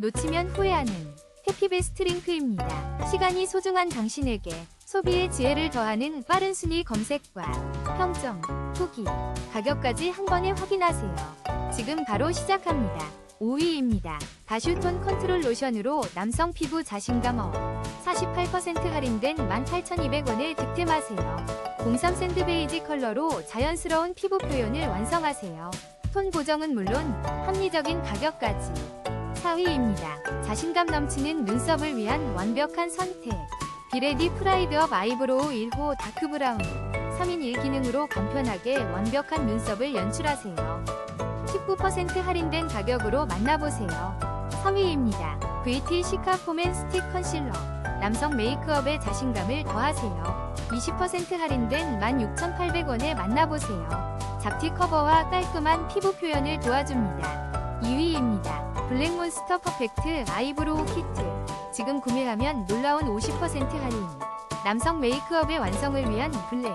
놓치면 후회하는 해피베스트 링크입니다. 시간이 소중한 당신에게 소비의 지혜를 더하는 빠른 순위 검색과 평점, 후기, 가격까지 한 번에 확인하세요. 지금 바로 시작합니다. 5위입니다. 다슈톤 컨트롤 로션으로 남성 피부 자신감 업. 48% 할인된 18,200원에 득템하세요. 03 샌드 베이지 컬러로 자연스러운 피부 표현을 완성하세요. 톤 보정은 물론 합리적인 가격까지. 4위입니다. 자신감 넘치는 눈썹을 위한 완벽한 선택. 비레디 프라이드업 아이브로우 1호 다크 브라운. 3인 1기능으로 간편하게 완벽한 눈썹을 연출하세요. 19% 할인된 가격으로 만나보세요. 3위입니다. VT 시카 폼앤 스틱 컨실러. 남성 메이크업에 자신감을 더하세요. 20% 할인된 16,800원에 만나보세요. 잡티 커버와 깔끔한 피부 표현을 도와줍니다. 2위입니다. 블랙몬스터 퍼펙트 아이브로우 키트. 지금 구매하면 놀라운 50% 할인. 남성 메이크업의 완성을 위한 블랙,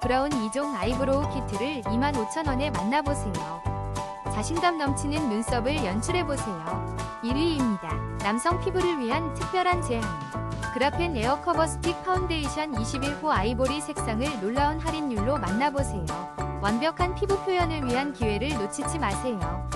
브라운 2종 아이브로우 키트를 25,000원에 만나보세요. 자신감 넘치는 눈썹을 연출해보세요. 1위입니다. 남성 피부를 위한 특별한 제안. 그라펜 에어 커버 스틱 파운데이션 21호 아이보리 색상을 놀라운 할인율로 만나보세요. 완벽한 피부 표현을 위한 기회를 놓치지 마세요.